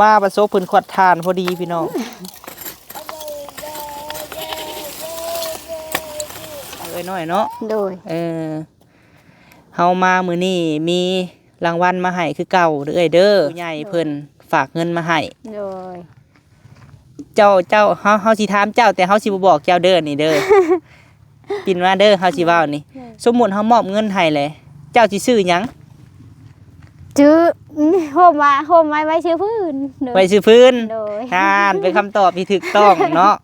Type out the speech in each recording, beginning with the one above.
มาประสบผลขวดทานพอดีพี่น้องเอ้ยน้อยเนาะโดย เออเฮามามื้อนี้มีรางวัลมาให้คือเก่าเด้อเอ้ยเด้อผู้ใหญ่เพิ่นฝากเงินมาให้โดย เจ้าเจ้าเฮาเฮาสิถามเจ้าแต่เฮาสิบ่บอกเจ้าเด้อนี่เด้อปินว่าเด้อเฮาสิเว้านี่ สมมุติเฮามอบเงินให้เลยเจ้าสิซื้อหยัง จื้อโฮมมาโฮมไว้ไว้ชื่อพื้นโดยไว้ซื้อพื้นโดยอ่านเป็นคำตอบที่ถูกต้องเนาะ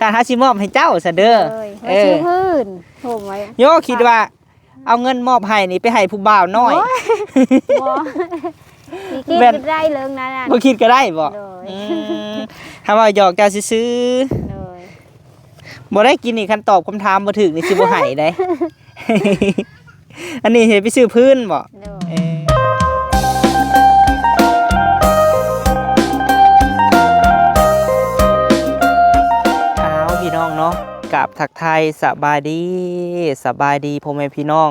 ถ้าเฮาสิมอบให้เจ้าซะเด้อโดยเอไว้อชื่อพื้นโฮมไว้โยคิดว่า เอาเงินมอบให้นี่ไปให้ผู้บ่าวน้อยบ่มีคิดแม่นก็ได้เรื่องนั้นน่ะบ่คิดก็ได้บ่โดยอืมถ้าว่าหยอกเจ้าซื้อโดยๆบ่ได้กินนี่คันตอบคำถามบ่ถึกนี่สิบ่ให้ได้ อันนี้เฮ็ดไปซื้อพื้นบ่ ทักไทายสบายดีสบายดีพ่อแม่พี่น้อง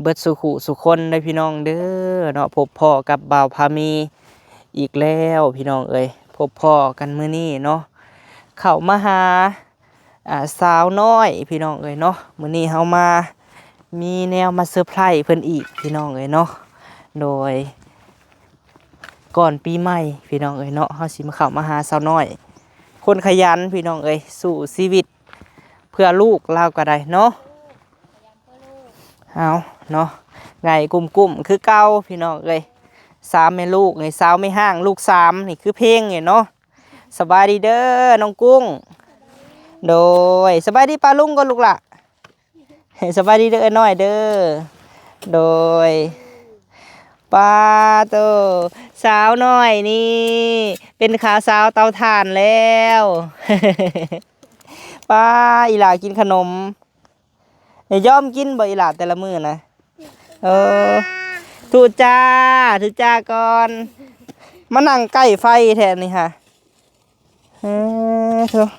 เบิดสุขุสุคนได้พี่น้องเด้อเนาะพบพ่อกับบ่าวพามีอีกแล้วพี่น้องเอ้ยพบพ่อกันมื้อนี้เนาะเข้ามาหาอ่าสาวน้อยพี่น้องเอ้ยเนาะมื้อนี้เฮามามีแนวมาเซอร์ไพรส์เพิ่นอีกพี่น้องเอ้ยเนาะโดย ก่อนปีใหม่พี่น้องเอ้ยเนาะเฮาสิมาเข้ามาหาสาวน้อย คนขยันพี่น้องเอ้ยสู่ชีวิต เพื่อลูกเราก็ได้เนาะเอาเนาะไงกลุ่มๆคือเก่าพี่น้องเอ้ยสามแม่ลูกไงสาวไม่ห้างลูกสามนี่คือเพลงไงเนาะสบายดีเด้อน้องกุ้ง โดยสบายดีปลาลุงก็ลูกละสบายดีเด้อน้อยเด้อโดยปลาโตสาวน้อยนี่ เป็นขาสาวเตาถ่านแล้ว ป้าอีหลากินขนมอย่ายอมกินบ่อีหลาแต่ละมื้อนะเออถูกจ้าถูกจ้าก่อนมานั่งใกล้ไฟแทนนี่ค่ะเออเถอะ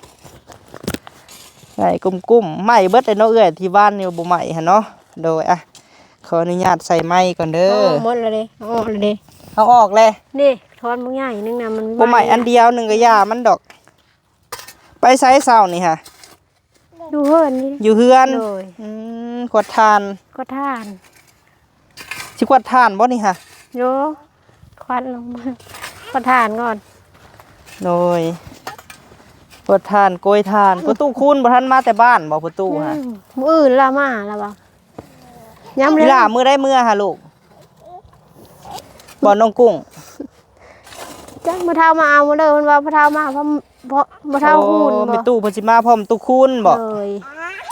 ไหนกุ้มๆไหม้เบิดเลยเนาะเอื้อยที่บ้านนี่บ่ไหม้หั่นเนาะโดยอะขออนุญาตใส่ไม้ก่อนเด้โอ้อหมดแล้วเด้เอาออกแล้วเด้เอาออกเลยนี่ทอนมึงใหญ่นึงนะมันบ่ไหม้อันเดียวหนึงก็ย่ามันดอก ไปไสเช้านี่ค่ะ ดูเฮิรนนี่ อยู่เฮือนโดย อืมขวดทานก็ท่านสิขวดทานบ่นี่ค่ะโยควันลงมาก็ท่านก่อนโดยขวดทานโกยทานประตูคุณบ่ทันมาแต่บ้านบ่ประตูฮะอืมมื้ออื่นละมาแล้วบ่ย้ำเลอียหล่ามื้อได้มื้อฮะลูกบ่น้องกุ้งจ้ะมื้อเท้ามาเอามื้อเด้อเพิ่นว่ามื้อเท้ามาเพราะ เพราะมื้อเท้าคูณโอ้บ่มีตู้เพิ่นสิมาพร้อมตู้คุณบ่เลย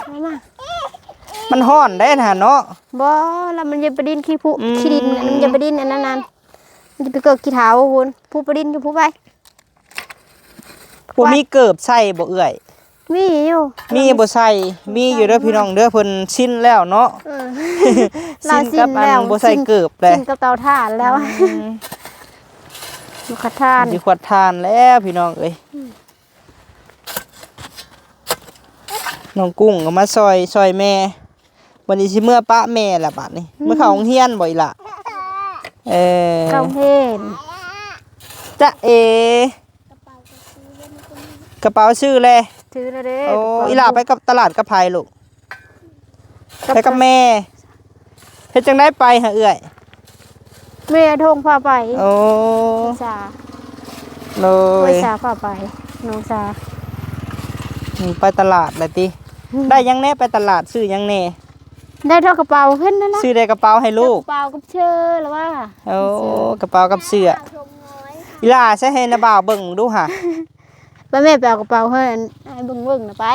เอามามันฮ้อนได้น่ะเนาะ บ่แล้วมันจะไปดินขี้ผุอืม ขี้ดินอันมันจะไปดินอันนั้นนั่นมันจะไปเกิดขี้เท้าคุณผู้ไปดินอยู่ผู้ไป บ่มีเกิบใส่บ่เอื้อย มีอยู่มีบ่ใส่มีอยู่เด้อพี่น้องเด้อเพิ่นชินแล้วเนาะ เออชินกับอันเราบ่ใส่เกิบเลยกินกับเตาถ่านแล้วลูกกระทาน สิขวดทานแล้วพี่น้องเอ้ย น้องกุ้งก็มาซอยซอยแม่วันนี้สิเมื่อปะแม่ละบัดนี้เมื่อเข้าโรงเรียนบ่อีหล่ะเออเก้าเพนจะเอกระเป๋าชื่อเลยถือแล้วเด้โอ้อีหล่าไปกับตลาดกับไผลูกไปกับแม่เฮ็ดจังได้ไปหาเอื้อยแม่ทงพาไปโอ้สาเลไปยสาพาไปน้องสานี่ไปตลาดเลยติ ได้ยังแน่ไปตลาดซื้อยังแน่ ได้เท่ากระเป๋าขึ้นนั่นนะซื้อได้กระเป๋าให้ลูกกระเป๋ากับเชื่อแล้วว่าโอ้กระเป๋ากับเสื้ออีหล่าใช้ให้นาบ่าวเบิ่งดูค่ะไปแม่ไปเอากระเป๋าให้ให้เบิ่งเบิ่งๆนะไป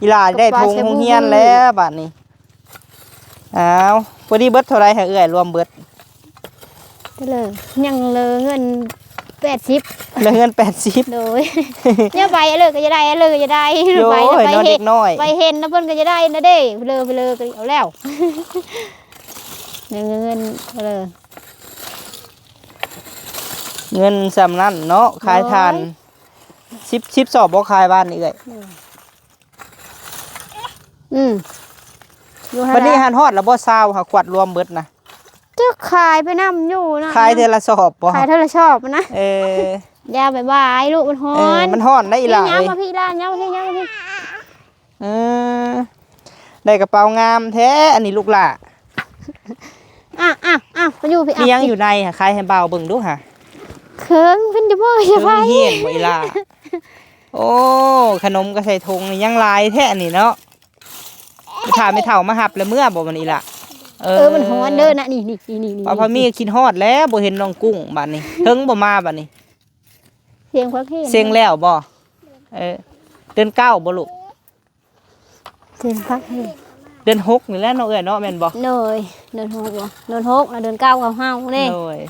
อีหล่าได้ทงโรงเรียนแล้วบัดนี้อ้าวพอดีเบิดเท่าไรให้เอื้อยรวมเบิดก็เลยยังเหลยเงิน แปดสิบเหลือเงิน80โดยเนี่ยไปเลยก็จะได้เลยก็จะได้โอ้ไปยไปน้อยเห็เด็นกน้อยไปเห็นนะเพิ่นก็จะได้นะเด้ไปเลยไปเลยก็เอาแล้วเงินเงินไปเลยเงินสำนั้นเนาะขายทาน10 10สอบบ่ขายบ้านนี่เอ้ยอืมดูให้วันนี้ได้หันฮอดแล้วบ่ซาวค่ะขวดรวมเบิดนะ จะขายไปนํอยู่นะขายเทอละสอบบ่ขายเท่าไรชอบนะเอออย่าไปบายลูกมันฮ้อเออนมันฮ้อนได้อีหล่ะพี่เอ้ยย้ำมาพี่ด้านย้ำมาพี่ย้ำมาพี่เออได้กระเป๋างามแท้อันนี้ลูกหล่ะอะอะอะไปอยู่พี่มียังอยู่ในค่ะใครให้เบาเบิ่งดูค่ะเคิงเป็นจะบ่อเพิ่ย่างไปเฮียนบ่อีหล่ะโอ้ขนมก็ใส่ถุงนี่ยังหลายแท้อันนี้เนาะถามไม่เท่ามาหับแล้วเมื่อบ่มันอีหล่ะ เออมันฮ้อนเด้อนะนี่นี่นี่นี่นี่ปลาพะมีคิดฮอดแล้วบ่เห็นน้องกุ้งบัดนี้เทิงบ่มาบัดนี้ เสียงพักเทศเสียงแล้วบ่เออเดือนเก้าบ่ลูกเสียงพักเทศเดือนหกนี่แหละเนาะเอ้ยเนาะแม่นบ่เนยเดินหกบ่เดินหกแล้วเดินเก้ากับห้าเด้โอ้ย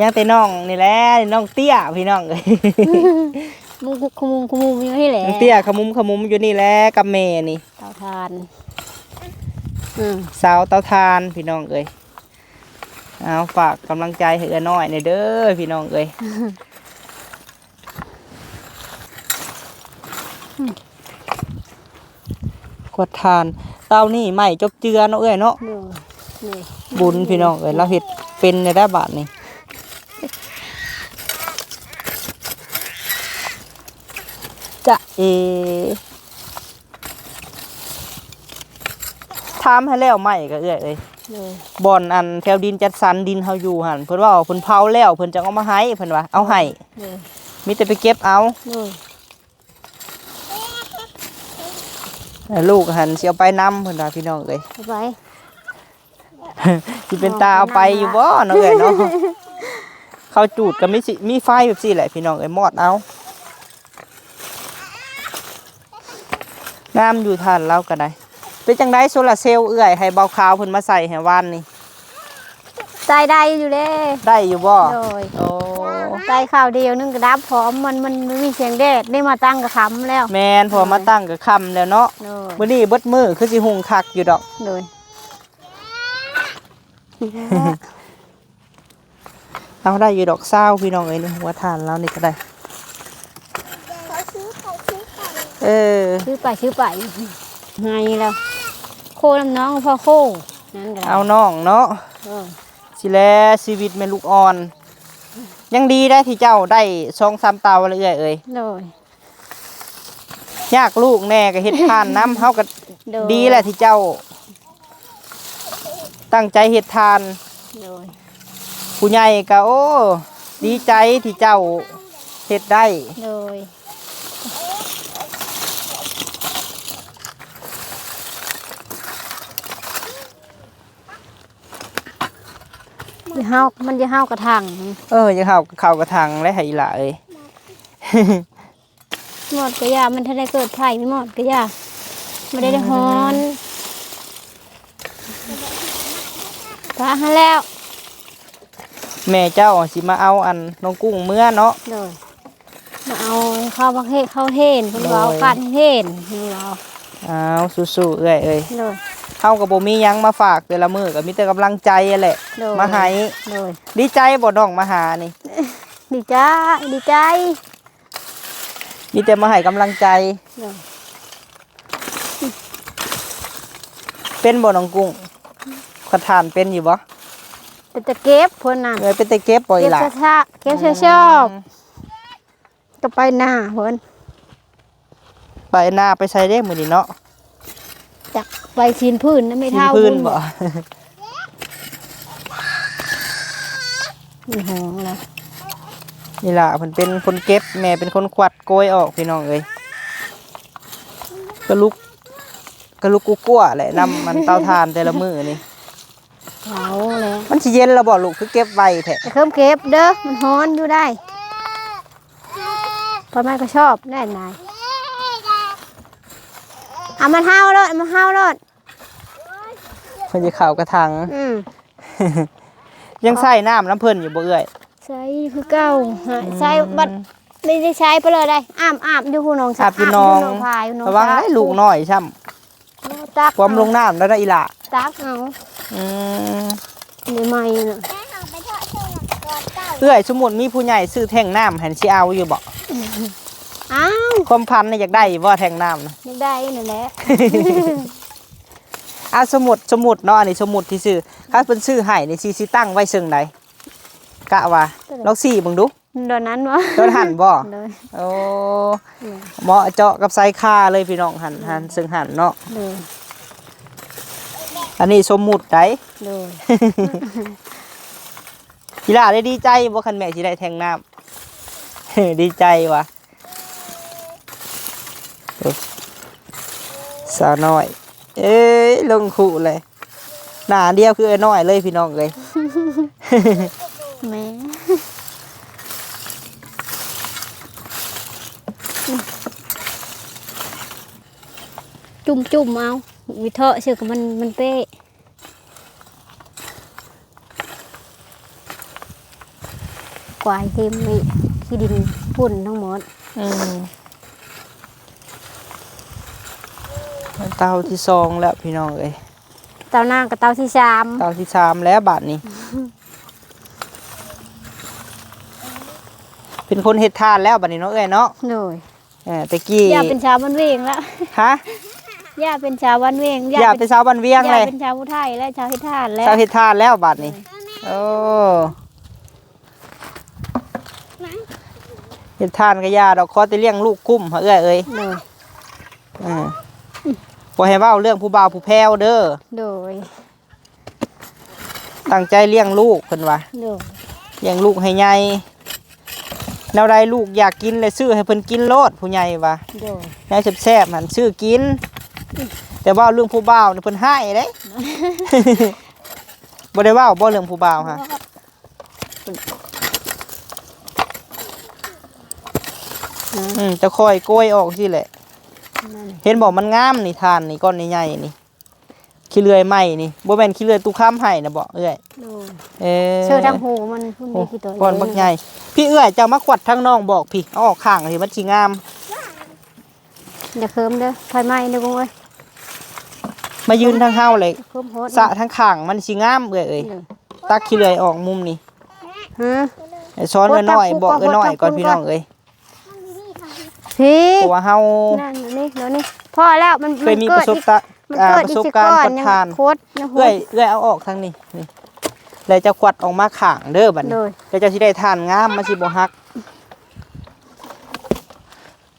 ยังแต่น้องนี่แหละน้องเตี้ยพี่น้องเอ้ยมุงคุมุงคุมุงอยู่นี่แหละน้องเตี้ยขมุมขมุมอยู่นี่แหละกับแม่นี่เตาทานอืม สาวเตาทานพี่น้องเอ้ยเอาฝากกำลังใจให้เอื้อน้อยในอยเด้อพี่น้องเอ้ยกวดทานเต้านี่ไม่จบเจือเนาะเอ้ยเนาะเนยนี่บุญพี่น้องเอ้ยเราเฮ็ดเป็นในได้บาทนี่จะเอามให้แล้วไหมก็เอ้ยเอ้ยเนยบ่อนอันแถวดินจัดสรรดินเฮาอยู่หั่นเพิ่นว่าเพิ่นเผาแล้วเพิ่นจะเอามาให้เพิ่นว่าเอาให้มีแต่ไปเก็บเอาลูกหันเสิเอาไปนํเพิ่นว่าพี่น้องเอ้ยไปสิเป็นตาเอาไปอยู่บ่เนาะเอ้ยเนาะเขาจูดก็มีสิมีไฟแบบซี่แหละพี่น้องเอ้ยมอดเอางามอยู่ทานเราก็ได้ เป็นจังไดโซลาร์เซลล์เอื้อยให้เบาขาวเพิ่นมาใส่ให้วานนี่ใจได้อยู่เด้ได้อยู่บ่โดยโอ้ใจข่าวเดียวนึงกระดับพร้อมมันมันมันมีเสียงแดดได้มาตั้งกระคำแล้ว แม่นพอมาตั้งก็ค่ำแล้วเนาะโดยมื้อนี้เบิดมื้อคือสิหุงคักอยู่ดอกโดยเอาได้อยู่ดอกเศร้าพี่น้องเอ้ยนี่หัวทานแล้วนี่ก็ได้เออ ชื่อไปชื่อไปไงแล้ว โคน้ำน้องพ่อโคนั่นก็ได้เอาน้องเนาะเออสิแลชีวิตแม่ลูกอ่อน ยังดีได้ที่เจ้าได้ช่องซ้ำเตาเลยเอ้ยเอ้ยโดย ยากลูกแน่ก็เฮ็ดทานน้ำเฮาก็โดย ดีแหละที่เจ้า ตั้งใจเฮ็ดทาน โดยผู้ใหญ่ก็โอ้ ดีใจที่เจ้าเฮ็ดได้ โดย จะเฮามันจะเฮากระถังเออจะเข้าเข้ากระถางและให้อีหล่ะเอ้ย หมดกระยามันถ้าได้เกิดไผ่ไม่หมดกระยาไม่ได้ได้ฮ้อนพาให้แล้วแม่เจ้าสิมาเอาอันน้องกุ้งเมื่อเนาะโดยมาเอาเข้าประเทศเข้าเทนเพิ่นว่าเอาโดย การเทนนี่เราอ้าวสู้ๆเอ้ยเอ้ยโดย เฮาก็บ่มีหยังมาฝากแต่ละมื้อก็มีแต่กำลังใจนั่นแหละ โดยมาให้โดยดีใจบ่น้องมาหานี่ ดีใจดีใจ มีแต่มาให้กำลังใจ โดย เป็นบ่น้องกุ้งขทานเป็นอยู่บ่แต่จะเก็บเพิ่นน่ะเอ้ยเป็นแต่เก็บบ่อีเก็บหล่ะชาเก็บชอบก็ไปหน้าเพิ่นไปหน้าไปใช้เด้มื้อนี้เนาะ จักไปชินพื้นนะไม่กินเท่าพื้นบ่มีหองแล้วนี่ล่ะเพิ่นเป็นคนเก็บแม่เป็นคนควัดโกยออกพี่น้องเอ้ยก็ลุกก็ลุกกูกลัวแหละนำมันเตาถ่านแต่ละมื้อนี่เขาแล้วมันสิเย็นแล้วบ่ลูกคือเก็บไว้แท้จะเพิ่มเก็บเด้อมันฮ้อนอยู่ได้พ่อแม่ก็ชอบแน่นาย เอามันเฮาเลยเอามันเฮาเลยเพิ่นสิเข้ากระถางอืมยังใส่น้ำน้ำเพิ่นอยู่บ่เอ้ยใช้คือเก่าหาใช้บัดไม่ได้ใช้ไปเลยได้อาบอาบอยู่หูน้องอาบอยู่น้องพายอยู่น้องระวังให้ลูกน้อยช่ำตักความลงน้ำแล้วนะอีหล่ะตักเอาอืมในไม้น่ะเอ้ยสมมุติมีผู้ใหญ่ซื้อแท่งน้ำให้สิเอาอยู่บ่ อ้าวความพันน่ะอยากได้บ่แท่งน้ำน่ะไม่ได้นั่นแหละอะสมุดสมุดเนาะอันนี้สมุดที่ซื้อถ้าเป็นซื้อให้นี่สิสิตั้งไว้ซึ่งใดกะว่าลองสี่เบิ่งดูโดนนั้นวะโดนหั่นบ่เลยโอ้เหมาะเจาะกับไซส์ค่าเลยพี่น้องหั่นหั่นซึ่งหั่นเนาะเลยอันนี้สมุดไดเลยกีฬาได้ดีใจบ่คันแม่สิได้แทงน้ำดีใจว่ะโอ้ สาวน้อย เอ้ยลงขู่เลย หน้าเดียวคือไอ้น้อยเลยพี่น้องเลยแม่จุ่มจุ่มๆเอาวิเทาะเชื่อกับมันมันเป๊ะกวายเต็มเลยขี้ดินฝุ่นทั้งหมด อืม เตาที่สองแล้วพี่น้องเอ้ยเตาหน้ากับเตาที่สามเตาที่สามแล้วบาทนี้ เป็นคนเฮ็ดทานแล้วบัดนี้เนาะเอ้ยเนาะหน่อยเออตะกี้ย่าเป็นชาวบ้านเวงแล้วฮะย่าเป็นชาวบ้านเวงอย่าเป็นสาวบันเวียงเลยย่าเป็นชาวผู้ไทยและชาวพิธานแล้วสาวเฮ็ดทานแล้วบัดนี้โอ้เฮ็ดทานก็ยาดอกคอแตะเลี้ยงลูกกุ้มเฮาเอ้ยเอ้ยโดยอือ บ่ให้เว้าเรื่องผู้บ่าวผู้แพ้วเด้อ โดย ตั้งใจเลี้ยงลูกเพิ่นว่าโดย เลี้ยงลูกให้ใหญ่แนวใดลูกอยากกินเลยซื้อให้เพิ่นกินโลดผู้ใหญ่ว่าโดย แนวแซ่บๆหันซื้อกิน แต่ว่าเรื่องผู้บ่าวนี่เพิ่นให้เด้ บ่ได้เว้าบ่เรื่องผู้บ่าวฮะอืมจะค่อยโกยออกสิแหละนั่น เห็นบอกมันงามนี่ทานนี่ก้อนใหญ่ๆนี่ขี้เลื่อยไหมนี่บ่แม่นขี้เลื่อยตู้ค้ำให้นะบ่เอ้อยโดยเออเชื่อทั้งหูมันพุ่นโอ้ดีกี่ตัวก้อนบักใหญ่พี่เอ้อยเจ้ามาขวัดทั้งน้องบอกพี่เอาออกข้างสิมันสิงามอย่าเคิมเด้อไฟไหม้เด้อกุ้งเอ้ยมายืนทั้งเฮาเลยเคิมโหดสระทั้งข้างมันสิงามเอ้อยเอ้ยตักขี้เลื่อยออกมุมนี่ฮะให้ซ้อนเอ้อยน้อยบอกเอ้อยน้อยก่อนพี่น้องเอ้ย พี่เพราะว่าเฮานั่นนี่เดี๋ยวนี้พอแล้วมันเคยมีประสบการณ์มันอ่าเกิดประอีกสบสิการณ์ก้อนประยังทานโคตรยังโหเอ้อยดเอ้อยเอาออกทางนี้นี่แล้วจะขวัดออกมาข้างเด้อบัดนี้โดยแล้วเจะสิได้ทานงามมันสิบ่ฮัก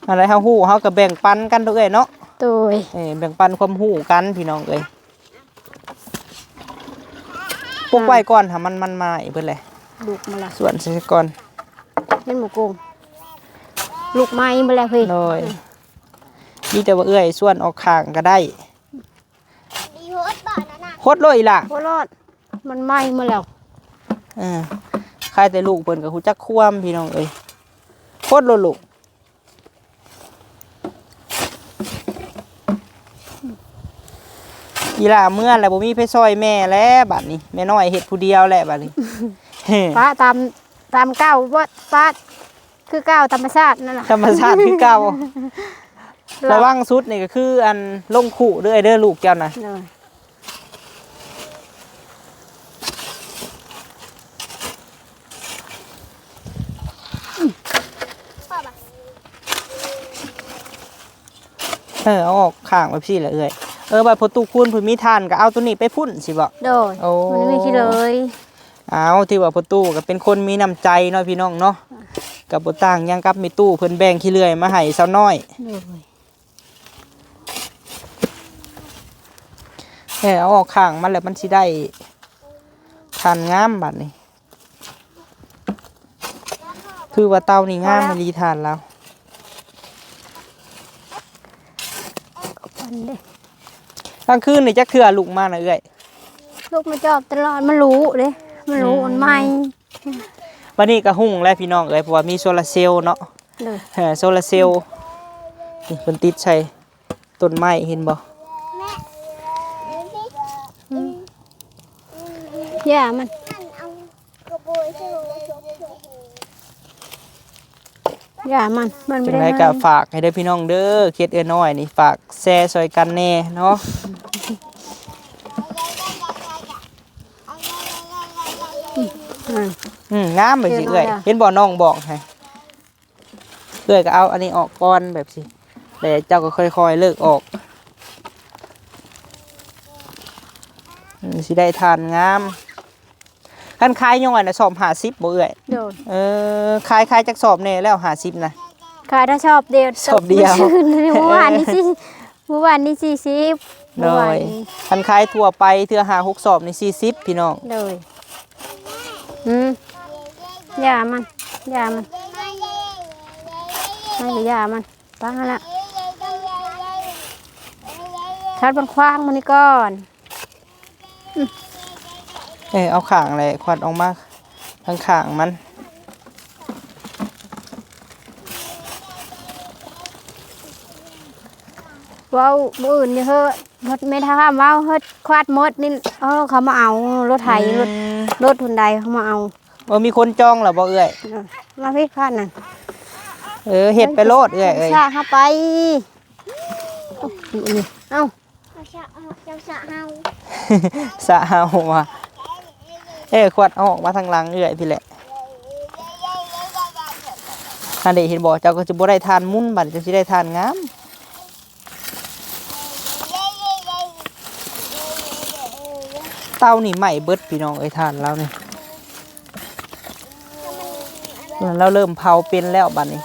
อะไรเฮาฮู้เฮาก็แบ่งปันกันเด้อเอ้ยเนาะโดยเอ้ยแบ่งปันความหูกันพี่น้องเอ้ยปลูกไว้ก่อนถ้ามันมันมาอีกเพิ่นแหละลูกมาละส่วนใส่ก่อนเป็นหมูกุ้ง ลูกไม้มาแล้วพี่โดยมีแต่ว่าเอ้ยส่วนออกข้างก็ได้โคตรเลยล่ะโคตรรอด มันไหม้มาแล้วเออใครแต่ลูกเพิ่นก็ฮู้จักความพี่น้องเอ้ยโคตรโลดลูกอีหล่าเมื่อแล้วบ่มีไผซอยแม่แล้วบัดนี้แม่น้อยเฮ็ดผู้เดียวแหละบัดนี้ ป้าตามตามเก้าว่าป้า คือเก้าธรรมชาตินั่นแหละธรรมชาติคือเก่าระวังสุดนี่ก็คือ อันลงขู่เด้อเด้อลูกเจ้านะเลยเออเอาออกข้างไว้พี่ละเอ้ยเออบัดพอตุคูณเพิ่นมีทานก็เอาตัวนี้ไปพุ่นสิบ่โดยโอ้มันไม่คิดเลย เอาที่ว่าพอตู้ก็เป็นคนมีน้ำใจเนาะพี่น้องเนาะ กับบ่ต่างหยังกับมีตู้เพิ่นแบ่งขี้เลื่อยมาให้สาวน้อยโดยเออเอาออกข้างมันแล้วมันสิได้ทานงามบัดนี้ คือว่าเตานี่งามมีทานแล้วอันเด้กลางคืนนี่จะเคลือลูกมาน่ะเอ้ยลูกมาจอบตลอดมันรู้เด้มันรู้มันไหม้ วันนี้ก็หุ่งแล้วพี่น้องเอ้ยเพราะว่ามีโซลาร์เซลล์เนาะเลยเออโซลาร์เซลล์นี่เพิ่นติดใส่ต้นไม้เห็นบ่ย่ามันย่ามัน มันไม่จังได้ไดก็ให้ฝากให้เด้อพี่น้องเด้อเขตเอื้อน้อยนี่ฝากแชร์ซอยกันแน่เนาะอืม อืมงามแบบสิเอื้เอ้อยน้อยอะเห็นบ่น้องบอกให้เอ้อยก็เอาอันนี้ออกก่อนแบบสิแล้วเจ้าก็ค่อยๆเลิกออกอืมสิได้ทานงามคันขายย่อยน่ะสอบ50บ่เอ้อยโดยเออขายขายจักสอบแน่แล้ว50นะขายถ้าชอบเดียวชอบเดียวเมื่อวานนี้สิเมื่อวานนี้สี่สิบเลเมื่อวานยนี้คันขายทั่วไปเทื่อหาหกสอบนี่40พี่น้องเลยอืม ยามันยามันไม่ก็ยามันป้าละทัดบนคว้างมันนี่ก่อนเออเอาข้างเลยควัดออกมาข้างข้างๆมันเว้าบ่อื่นนี่เฮ้ยรถไม่ท่าเว้าเฮ้ยควาดมดนี่เออเขามาเอารถไถรถอืมรถทุนใดเขามาเอาเออมีคนจองแล้วบ่เอ้อยเออมาพี่พาดน่ะเออเฮ็ดไปโลดเอ้อยเอ้ยชาเข้าไปโอ้ยนี่เอ้าสะเอาว่ะเอ้ยควัดเอาออกมาทางหลังเอ้อยพี่แหละอันนี้เห็นบ่เจ้าก็จะบ่ได้ทานมุ้นบัดจะสิได้ทานงามเต้านี่ใหม่เบิดพี่น้องเอ้ยทานแล้วนี่ เราเริ่มเผาเป็นแล้วบัดนี้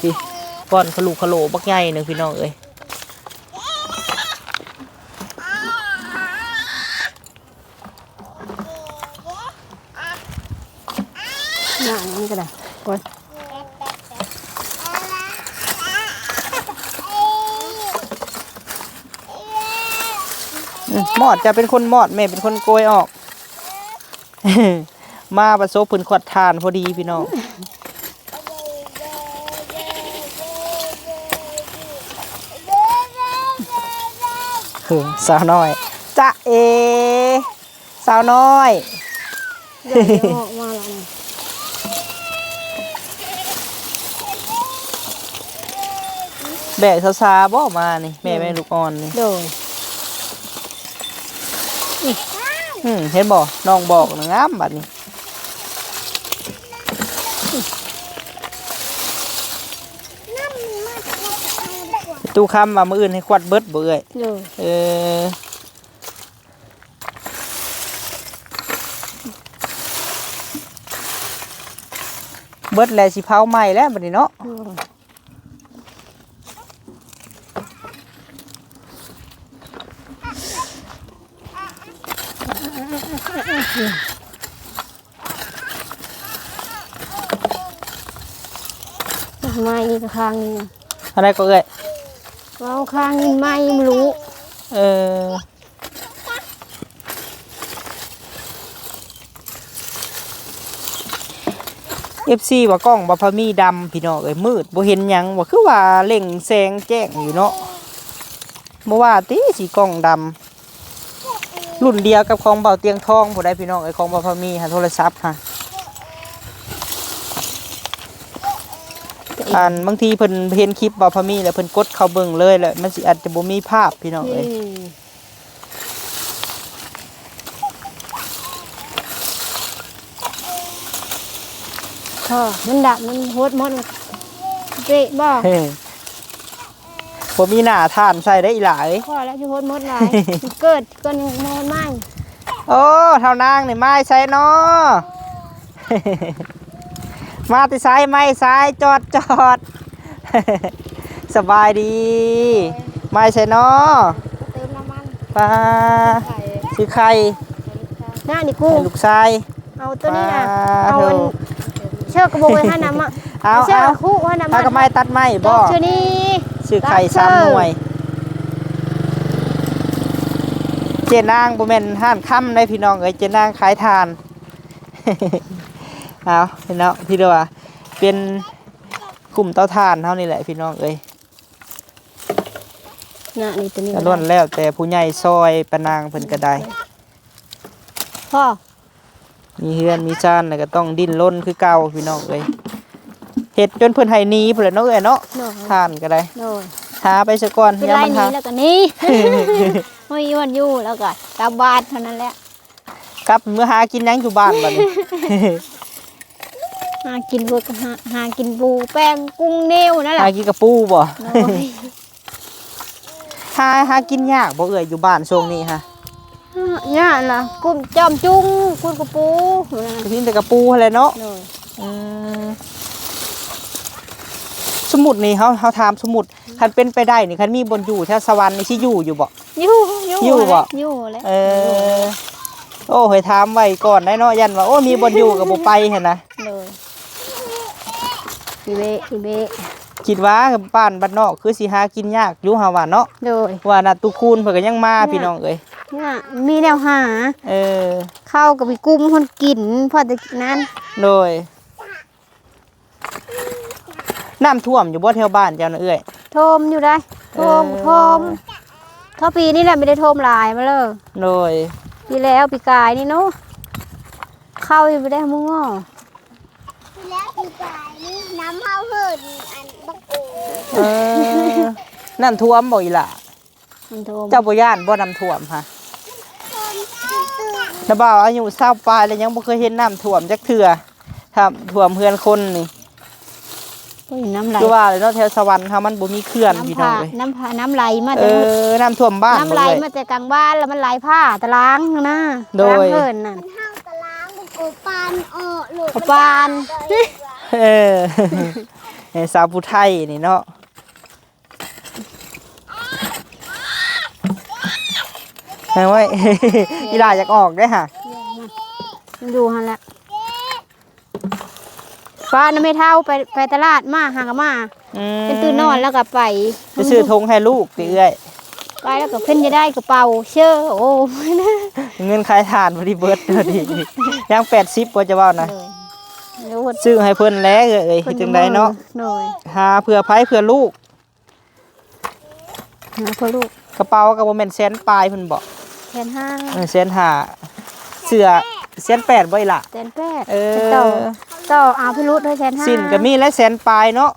พี่ก้อนขลุขโลบักใหญ่หนึ่งพี่น้องเอ้ยหน้านี่ก็ได้โอ้ย มอดจะเป็นคนมอดแม่เป็นคนโกยออก มาประสบผลขวดทานพอดีพี่น้องคือสาวน้อยจะเอ สาวน้อยออกมาแล้วแบกซาๆบ่มานี่แม่แม่ลูกอ่อนนี่โดย อืมเห็นบ่น้องบอกนะงามบัดนี้ตู้คำมามืออื่นให้ควัดเบิดบ่เอ้ยโดยเออเบิดแล้วสิเผาใหม่แล้วบัดนี้เนาะโดยไม่อีกข้างนึงอะไรก็เอ้ยเอาข้างนี้ไม่ไม่รู้ เออเอฟซีว่ากล้องบ่พอมีดำพี่น้องเอ้ยมืดบ่เห็นหยังว่าคือว่าเล่งแสงแจ้งอยู่เนาะบ่ว่าติสิกล้องดำรุ่นเดียวกับของเบาเตียงทองผู้ใดพี่น้องเอ้ยของบ่พอมีหาโทรศัพท์ฮะ อันบางทีเพิ่นเห็นคลิปบ่พอมีแล้วเพิ่นกดเข้าเบิ่งเลยแหละมันสิอาจจะบ่มีภาพพี่น้องเอ้ยพ่อมันดับมันโหดหมดเจ๊บ่เฮ้ยผมมีหน้าท่านใส่ได้อีหลายพ่อแล้วจะโหดหมดหลายมันเกิดก่อนยังมอนไม่โอ้เท่านางนี่ไม้ใส่เนาะ มาติซ้ายไม้ซ้ายจอดจอด สบายดี ไม้ใส่เนาะเติมน้ำมันปลาซื้อไข่หน้านี่กูให้ลูกชาย เอาตัวนี้นะปลาเอาอันโถเชือกกระบอกไว้ให้น้ำอะเอาเชือกเอา คู่ให้น้ำถ้ามันก็ไม้ตัดไม้บ่เชือกนี้ซื้อไข่ตัดสามเชือกหน่วย เจนางบ่แม่นห้านค่ำได้พี่น้องเอ้ยเจนางขายทาน เอาพี่น้องพี่เด้อว่าเป็นกลุ่มเตาถ่านเท่านี่แหละพี่น้องเอ้ยหน้านี่ตัวนี้ก็ล้วนแล้วแต่ผู้ใหญ่ซอยปะนางเพิ่นก็ได้พ่อมีเฮือนมีซ่านแล้วก็ต้องดิ้นรนคือเก่าพี่น้องเอ้ยเฮ็ดจนเพิ่นให้หนีพุ่นแหละเนาะเอ้ยเนาะโดยทานก็ได้โดยหาไปซะก่อนเป็นอย่าไรมันนี้หาแล้วก็นี้ไม่ยวนอยู่แล้วก็กลับบ้านเท่านั้นแหละกลับเมื่อหากินหยังอยู่บ้านบัดนี้ หากินพวกหาหากินปูแป้งกุ้งเนี่ยวนั่นแหหาละกินกับปูบ่โอ้ยหาหากินยากบ่เอ่ยอยู่บ้านช่วงนี้ฮะเนี่ยล่ะกุ้งจอมจุ้งกุ้งกระปูก็กินแต่กับปูหั่นแหละเนาะ โดยอืมสมุดนี่เฮาเฮาถามสมุดคันเป็นไปได้นี่คันมีบนอยู่แถวสวรรค์นี่สิอยู่อยู่บ่อยู่อยู่อยู่บ่อยู่เลยเออ โอ้ยถามไว้ก่อนได้เนาะยันว่าโอ้มีบนอยู่กับบ่ไปหั่นนะเลย อีเบะอีเบะคิดว่าบ้านบ้านนอกคือสิหากินยากอยู่หาว่าเนาะโดยว่าน่ะตุคูนเพิ่นก็ยังมาพี่น้องเอ้ยเนี่ยมีแนวหา เออ เข้าวกับมีกุ้งคนกินพอจะนั้นโดยน้ำท่วมอยู่บ่แถวบ้านเจ้าน่ะเอ้ยโทมอยู่ได้โทมเออโทมเท่าปีนี่แหละไม่ได้โทมหลายมาเลยโดยปีแล้วปีกายนี่เนาะเข้าอยู่ไม่ได้มุ้งอ้อแล้วปีกาย นี่น้ำเฮาเหินอันบักโอเออน้ำท่วมบ่อีหล่ะมันโทมเจ้าบ่ย่านบ่น้ำท่วมค่ะตื่นน้าบ่าวอายุเศร้าปลายแล้วยังบ่เคยเห็นน้ำท่วมจักเทื่อครับท่วมเพื่อนคนนี่ก็อยู่น้ำไหลคือว่าเลยเนาะแถวสวรรค์ค่ะมันบ่มีเขื่อนพี่น้ำน้อผางเลยน้ำผาน้ำไหลมาเอแต่อน้ำท่วมบ้านน้ำไหลหมดเลยมาแต่กลางบ้านแล้วมันไหลผ้าตะล้างนะโดย ตะล้างเพิ่นน่ะเฮาตะล้างบักโอปานออหลุดกระปานเออ ไอ้สาวผู้ไทยนี่เนาะแม่ไว้อีหลาอยากออกได้อค่ะมันอยู่หันแหละป้าน่ะไม่เท่าไปไปตลาดมาหางกับมาอืมเป็นตื่นนอนแล้วก็ไปไปซื้อธงให้ลูกติเอ้อยไปแล้วก็เพิ่นจะได้กระเป๋าเชื่อโอ้เงินขายทานพอดีเบิดพอดียังแปดสิบว่าจะเว่านะเลยรู้ว่า ซื้อให้เพิ่นแล้วเอ้ยเฮ็ดจังไดเนาะโดยหาเพื่อไผเพื่อลูก หาพ่อลูกกระเป๋าก็บ่แม่นแสนปลายเพิ่นบอกแทนห้าเออแสนห้าเสื้อแสนแปดบ่อีหล่ะแทนแปดเออต่อต่อเอาพี่รุดด้วยแทนห้าสินก็มีและแสนปลายเนาะ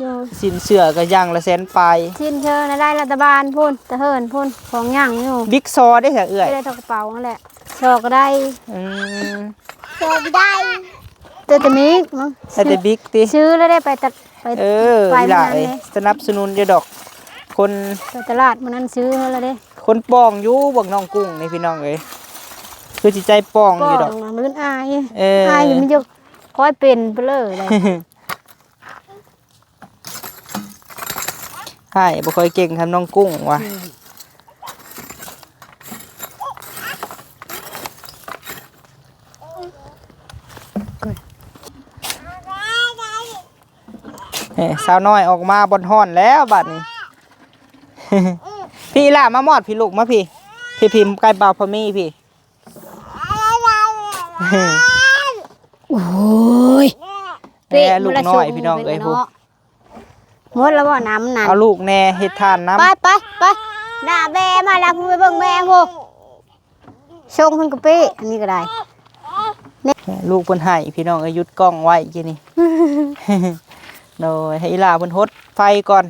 อยู่สินเสื้อก็อยังละแสนปลายชิ้นเชิญได้รัฐบาลพุ่นตะเฮินพุ่นของย่างอยู่บิ๊กซอได้แท้เอื้อยไม่ได้ทอกระเป๋านั่นแหละชอกก็ได้อืมโดนได้ เตอร์ตมิกมั้งแต่แต่บิ๊กติซื้อแล้วได้ไปตัดไปเออไปอีหล่ะมื้อนั้นเอ้ยเลยสนับสนุนอยู่ดอก คนไปตลาดมันนั้นซื้อแล้วเด้ คนป้องอยู่เบิ่งน้องกุ้งนี่พี่น้องเอ้ยคือสิใจป้องก็อยู่ดอกลื่นอายเอออายอยู่มันจะคอยเป็นไปเลยเลยใช่บ่ค่อยเก่งทำน้องกุ้งว่ะ เอ้ยสาวน้อยออกมาบนห้อนแล้วบัดนี้ พี่ล่ะมามอดพี่ลูกมาพี่ พี่พิมพ์ไก่เบาพอมี่พี่โอ้ยแม่ลูกน้อยพี่น้องเอ้ยพวกหมดแล้วบ่น้ำนั่นเอาลูกแน่เฮ็ดทานน้ำไปไปไปหน้าแม่มาแล้วพูดไปเบิ่งแม่พวกชงขึ้นกะปิอันนี้ก็ได้ลูกเพิ่นให้พี่น้องเอ้ยหยุดกล้องไว้กี่นี่ โดยให้อีหลาเพิ่นฮดไฟก่อน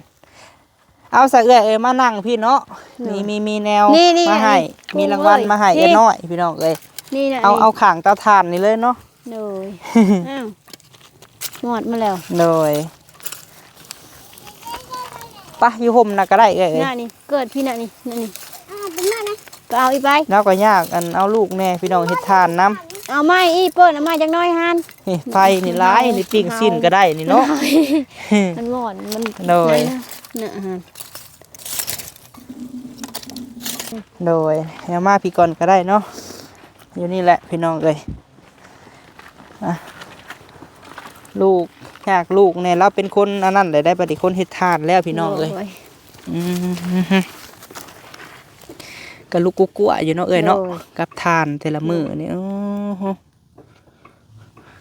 เอาใส่เอื้อยเอ้ยมานั่งพี่เนาะมีมีมีแนวนี่นี่มาให้อันนี้มีรางวัลกุ้งเอ้ยมาให้นี่ เอ้ยน้อยพี่น้องเอ้ยนี่นะเอาเอาข้างเตาถ่านนี่เลยเนาะ โดยอ้าวหมดมาแล้วโดยปะอยู่ห่มน่ะก็ได้เอ้ยเอ้ยหน้านี่เกิดพี่น่ะนี่นั่นนี่อ่าเป็นหน้านะก็เอาอีไป แล้วก็ยากอันเอาลูกแน่พี่น้องเฮ็ดทานน้ำ เอาไม้อีเปิ้นเอาไม้จักหน้อยหันนี่ไฟนี่ร้ายนี่ปิ้งสิ้นก็ได้นี่เนาะ มันงอนมันโดยนั่นน่ะฮะโดยเอามาพี่ก่อนก็ได้เนาะอยู่นี่แหละพี่น้องเอ้ยอะลูกอยากลูกเนี่ยเราเป็นคนอันนั้นเลยได้ปฏิคนเฮ็ดทานแล้วพี่น้องเอ้ยโอืมก็ลูกกุ๊กกัวอยู่เนาะเอ้ยเนาะโดย กับทานแต่ละมือนี่โอ้ โห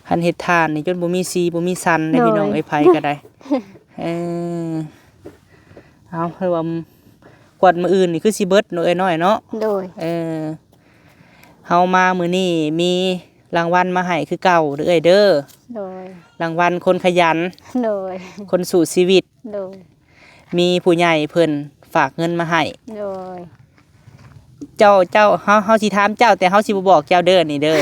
คันเฮ็ดทานนี่จนบ่มีซีบ่มีสันเลยพี่น้องเอ้ยไผก็ได้เออเอาเพื่อว่ากวดมืออื่นนี่คือสิเบิดเนาะเอ้ยน้อยเนาะโดยเออเฮามามื้อนี้มีรางวัลมาให้คือเก่าเด้อเอ้ยเด้อโดยรางวัลคนขยันโดยคนสู่ชีวิตโดยมีผู้ใหญ่เพิ่นฝากเงินมาให้โดย เจ้าเจ้าเฮาเฮาสิถามเจ้าแต่เฮาสิบ่บอกเจ้าเด้อนี่เด้อ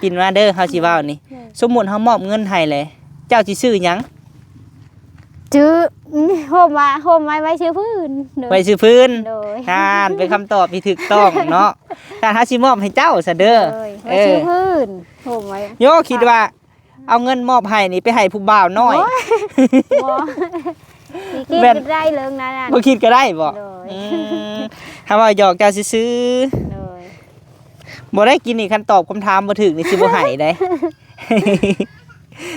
ปินมาเด้อเฮาสิเว้านี่ สมมุติเฮามอบเงินให้เลยเจ้าสิซื้อหยังชื่อโฮมว่าโฮมไว้ไว้ชื่อพื้นโดยไปซื้อพื้นโดยทานเป็นคำตอบที่ถูกต้องเนาะถ้าเฮาสิมอบให้เจ้าซะเด้อโดยเอไว้ชื่ออพื้นโฮมไว้โยคิดว่า เอาเงินมอบให้นี่ไปให้ผู้บ่าวน้อย บ่มีคิดแม่นได้เรื่องนั้นน่ะ บ่คิดก็ได้บ่โดย อืม ถ้าว่าหยอกเจ้าซื้อโดยๆบ่ได้กินนี่คันตอบคำถามบ่ถึกนี่สิบ่ให้ได้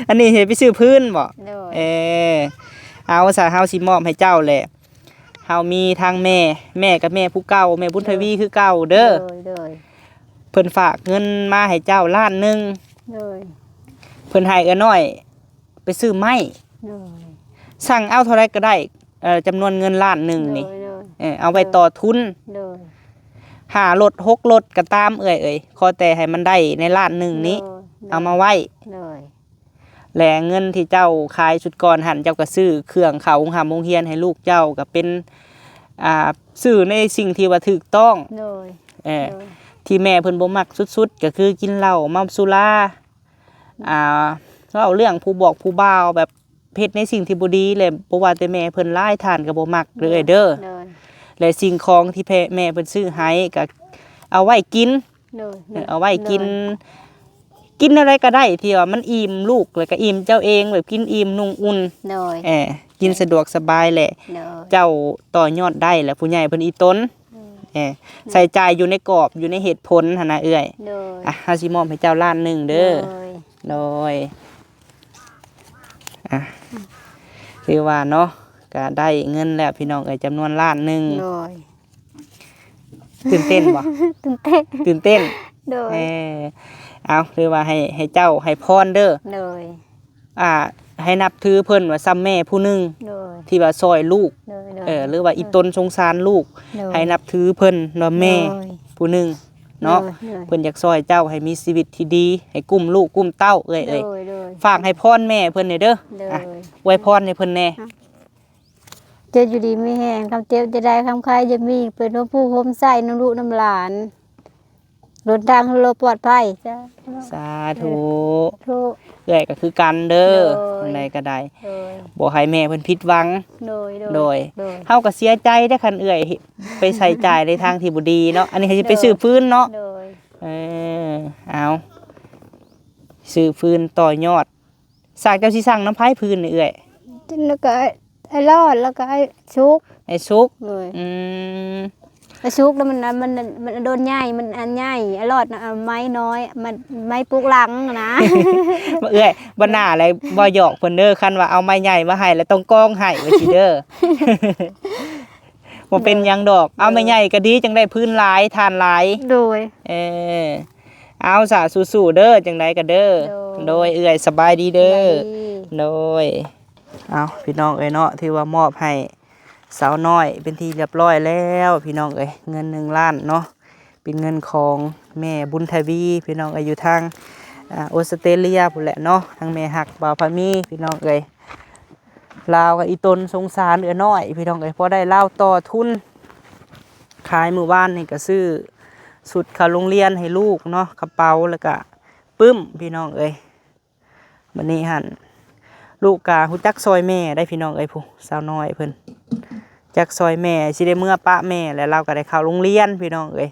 อันนี้เฮ็ดไปซื้อพื้นบ่ โดยเออเอาซะเฮาสิมอบให้เจ้าแหละเฮามีทางแม่แม่กับแม่ผู้เก่าแม่บุญทวีคือเก่าเด้อโดยโดยเพิ่นฝากเงินมาให้เจ้าล้านหนึงโดยเพิ่นให้เอื้อน้อย ไปซื้อไม้โดยสั่งเอาเท่าไรก็ได้เอ่อจำนวนเงินล้านหนึงนี่โดย เออเอาไปต่อทุนโดยหารถหกรถก็ตามเอ่ยเอ่ยขอแต่ให้มันได้ในล้านหนึงนี้โดยเอามาไว้โดยแหล่เงินที่เจ้าขายชุดก่อนหันเจ้าก็ซื้อเครื่องเขาหามงเฮียนให้ลูกเจ้าก็เป็นอ่าซื้อในสิ่งที่ว่าถูกต้องโดยเออโดยที่แม่เพิ่นบ่มักสุดๆ ก็คือกินเหล้าเมาสุราอ่าเล่าเรื่องผู้บอกผู้บ่าวแบบเพศในสิ่งที่บ่ดีเลยบ่ว่าแต่แม่เพิ่นร้ายทานก็บ่มักเลยเด้อโดย และสิ่งของที่แพ่แม่เพิ่นซื้อให้ก็เอาไว้กิน โดยเออเอาไว้กิน กินอะไรก็ได้ที่ว่ามันอิ่มลูกแล้วก็อิ่มเจ้าเองแบบกินอิ่มนุ่งอุ่นโดยเออกินสะดวกสบายแหละ โดยเจ้าต่อยอดได้แหละผู้ใหญ่เพิ่นอีต้นเออใส่ใจอยู่ในกรอบอยู่ในเหตุผลหั่นนะเอื้อยโดยอะเฮาสิมอบให้เจ้าล้านหนึงเด้อ โดย โดยอะคือว่าเนาะ ก็ได้เงินแล้วพี่น้องเอ้ยจำนวนล้านหนึงโดยตื่นเต้นบ่ตื่นเต้นตื่นเต้นโดยเออเอาคือว่าให้ให้เจ้าให้พรเด้อโดยอ่า ให้นับถือเพิ่นว่าซ้ำแม่ผู้หนึงโดยที่ว่าซอยลูกโดยโดย เออหรือว่าอีตนสงสารลูก โดย ให้นับถือเพิ่นว่าแม่โดย ผู้หนึงเนาะโดย เพิ่นอยากซอยเจ้าให้มีชีวิตที่ดี ให้กุ้มลูกกุ้มเต้าเอ้ยโดเอ้ยยโดยฝากให้พรแม่เพิ่นเนี่ยเด้อโดอะยไว้พรให้เพิ่นแน่ เจ็บอยู่ดีไม่แห้งคำเจ็บจะได้คำคายจะมี เปิดน้ำผู้พมใส่น้ำลูกน้ำหลานรถดังรถปลอดภัยจ้าสาธุทุก เอ้ยก็คือกันเด้อโดยอันใดก็ได้โดยบ่ให้แม่เพิ่นผิดหวัง โดยโดย โดย เฮาก็เสียใจได้อคันเอื้อย ไปใส่จ่ายในทางที่บ่ดีเนาะอันนี้ให้สิไปซื้อพื้นเนาะ โดย เออเอาซื้อพื้นต่อยอดสร้างเจ้าสิสร้างน้ำพายพื้นนี่เอื้อยแล้วก็ ไอ้รอดแล้วก็ไอ้ชุกไอ้ซุกเลยอืมไอ้ชุกแล้วมันมันมันโดนใหญ่มันอันใหญ่ไอ้รอดน่ะเอาไม้น้อยมันไม้ปลูกหลังนะบ่เอื้อยบ่น่าอะไรบ่หยอกเพิ่นเด้อคันว่าเอาไม้ใหญ่มาให้แล้วต้องกองให้ว่าสิเด้อ บ่เป็นหยังดอก เอาไม้ใหญ่ก็ดีจังได้พื้นหลายทานหลาย โดย เออเอาสาสู้ๆเด้อจังไดก็เด้อ โดย โดยเอื้อยสบายดีเด้อไปดีโดย เอาพี่น้องเอ้ยเนาะที่ว่ามอบให้สาวน้อยเป็นที่เรียบร้อยแล้วพี่น้องเอ้ยเงินหนึ่งล้านเนาะเป็นเงินของแม่บุญทวี พี่น้องเอ้ยอยู่ทางออสเตรเลียพุ่นแหละเนาะทางแม่หักบ่าวพามีพี่น้องเอ้ยลาวกับอีตนสงสารเอือน้อย พี่น้องเอ้ยพอได้เล่าต่อทุนขายมือบ้านนี่ก็ซื้อสุดข้าโรงเรียนให้ลูกเนาะกระเป๋าแล้วก็ปึ้มพี่น้องเอ้ยบันนี้หัน ลูกกาหูจักซอยแม่ได้พี่น้องเอ้ยผู้สาวน้อยเพิ่นจักซอยแม่สิได้เมื่อปะแม่แล้วเราก็ได้เข้าโรงเรียนพี่น้องเอ้ย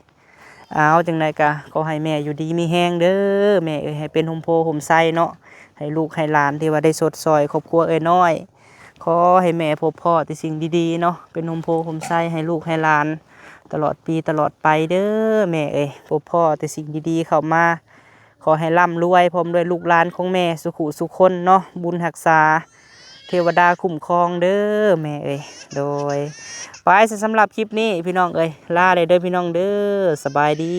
เอาจังไดกะขอให้แม่อยู่ดีมีแห้งเด้อแม่เอ้ยให้เป็นโฮมโพโฮมไซเนาะให้ลูกให้หลานที่ว่าได้สดซอยครอบครัวเอ้ยน้อยขอให้แม่พบพ่อแต่สิ่งดีๆเนาะเป็นโฮมโพโฮมไซให้ลูกให้หลาน ตลอดปีตลอดไปเด้อแม่เอ้ยพบพ่อแต่สิ่งดีๆเข้ามา อให้ร่ำรวยพร้อมด้วยลูกหลานของแม่สุขุสุขคนเนาะบุญหักษา เทวดาคุ้มครองเด้อแม่เอ้ยโดยไปสำหรับคลิปนี้พี่น้องเอ้ยลาเลยเด้อพี่น้องเด้อสบายดี